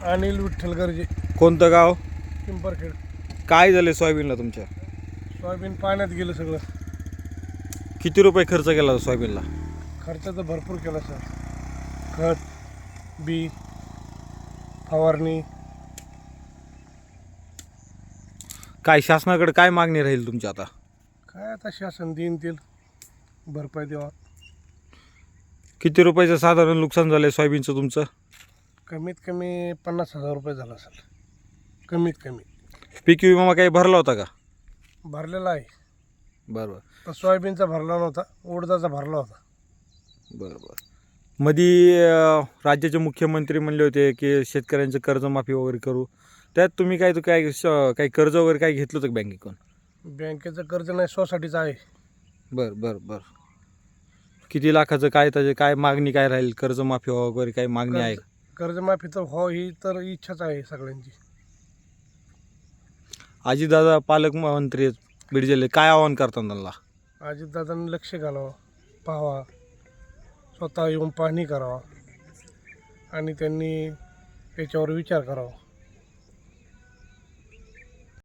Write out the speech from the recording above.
अनिल विठ्ठल गर्जे. कोणतं गाव? पिंपरखेड. काय झाले सोयाबीनला तुमच्या? सोयाबीन पाण्यात गेलं सगळं. किती रुपये खर्च केला सोयाबीनला? खर्च तर भरपूर केला सर. खत बी फवारणी. काय शासनाकडे काय मागणी राहील तुमची आता? काय आता शासन देईन तेल भरपाई देवा किती रुपयाचं साधारण नुकसान झालं सोयाबीनचं तुमचं? कमीत कमी पन्नास हजार रुपये झाला असेल. कमीत कमी. पीक विमा काही भरला होता का? भरलेला आहे. बरं पण सोयाबीनचा भरला नव्हता उडदाचा भरला होता. बरं बरं. मधी अं, राज्याचे मुख्यमंत्री म्हणले होते की शेतकऱ्यांचं कर्जमाफी वगैरे करू. त्यात तुम्ही काय तो काय श- काही कर्ज वगैरे काय घेतलं होतं बँकेकडून? बँकेचं कर्ज नाही सोसायटीचं आहे. बरं बरं बरं. किती लाखाचं काय त्याचे काय मागणी काय राहील? कर्जमाफी वगैरे काही मागणी आहे का? कर्जमाफी तर हो ही तर इच्छाच आहे सगळ्यांची. आजीदादा पालकमंत्री आहेत बीड जिल्हे काय आवाहन करतात त्यांना? अजितदादांनी लक्ष घालावं पाहावा स्वतः येऊन पाहणी करावा आणि त्यांनी याच्यावर विचार करावा.